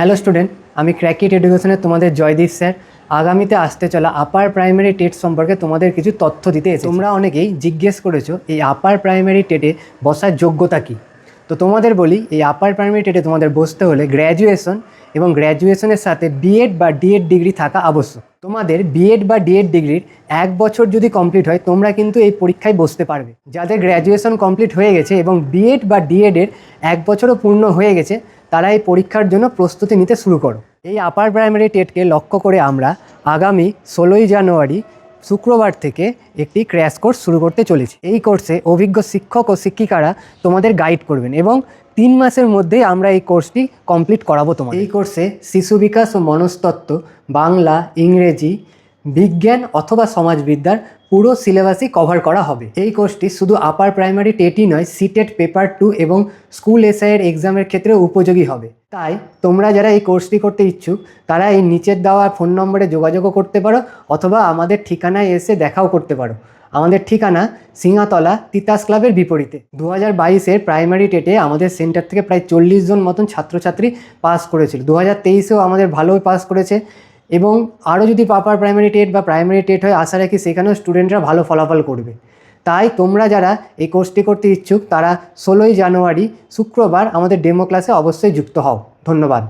Hello student আমি ক্র্যাকিট এডুকেশনে তোমাদের Joydeep sir. আগামীতে আসতে চলা আপার প্রাইমারি টেট সম্পর্কে তোমাদের কিছু তথ্য দিতে। তোমরা অনেকেই জিজ্ঞেস করেছ, এই আপার প্রাইমারি টেটে বসার যোগ্যতা কী? তো তোমাদের বলি, এই আপার প্রাইমারি টেটে তোমাদের বসতে হলে গ্র্যাজুয়েশন এবং গ্র্যাজুয়েশনের সাথে বিএড বা ডিএড ডিগ্রি থাকা আবশ্যক। তোমাদের বিএড বা ডিএড ডিগ্রির এক বছর যদি কমপ্লিট হয়, তোমরা কিন্তু এই পরীক্ষায় বসতে পারবে। যাদের গ্র্যাজুয়েশন কমপ্লিট হয়ে গেছে এবং বিএড বা ডিএডের এক বছরও পূর্ণ হয়ে গেছে তারা এই পরীক্ষার জন্য প্রস্তুতি নিতে শুরু করো। এই আপার প্রাইমারি টেটকে লক্ষ্য করে আমরা আগামী ষোলোই জানুয়ারি শুক্রবার থেকে একটি ক্র্যাশ কোর্স শুরু করতে চলেছি। এই কোর্সে অভিজ্ঞ শিক্ষক ও শিক্ষিকারা তোমাদের গাইড করবেন এবং তিন মাসের মধ্যেই আমরা এই কোর্সটি কমপ্লিট করাবো তোমার এই কোর্সে শিশু বিকাশ ও মনস্তত্ত্ব, বাংলা, ইংরেজি বিজ্ঞান অথবা সমাজবিদ্যার পুরো সিলেবাসই কভার করা হবে। এই কোর্সটি শুধু আপার প্রাইমারি টেটই নয় সিটেট পেপার টু এবং স্কুল এসআইয়ের এক্সামের ক্ষেত্রে উপযোগী হবে। তাই তোমরা যারা এই কোর্সটি করতে ইচ্ছুক, তারা এই নিচের দেওয়া ফোন নম্বরে যোগাযোগও করতে পারো অথবা আমাদের ঠিকানায় এসে দেখাও করতে পারো। আমাদের ঠিকানা সিঙ্গাতলা তিতাস ক্লাবের বিপরীতে। দু হাজার বাইশের প্রাইমারি টেটে আমাদের সেন্টার থেকে প্রায় চল্লিশ জন মতন ছাত্রছাত্রী পাস করেছিল। দু হাজার তেইশেও আমাদের ভালোই পাস করেছে। এবং আরও যদি পাপার প্রাইমারি টেট বা প্রাইমারি টেট হয়, আশা রাখি সেখানেও স্টুডেন্টরা ভালো ফলাফল করবে। তাই তোমরা যারা এই কোর্সটি করতে ইচ্ছুক, তারা ষোলোই জানুয়ারি শুক্রবার আমাদের ডেমো ক্লাসে অবশ্যই যুক্ত হও। ধন্যবাদ।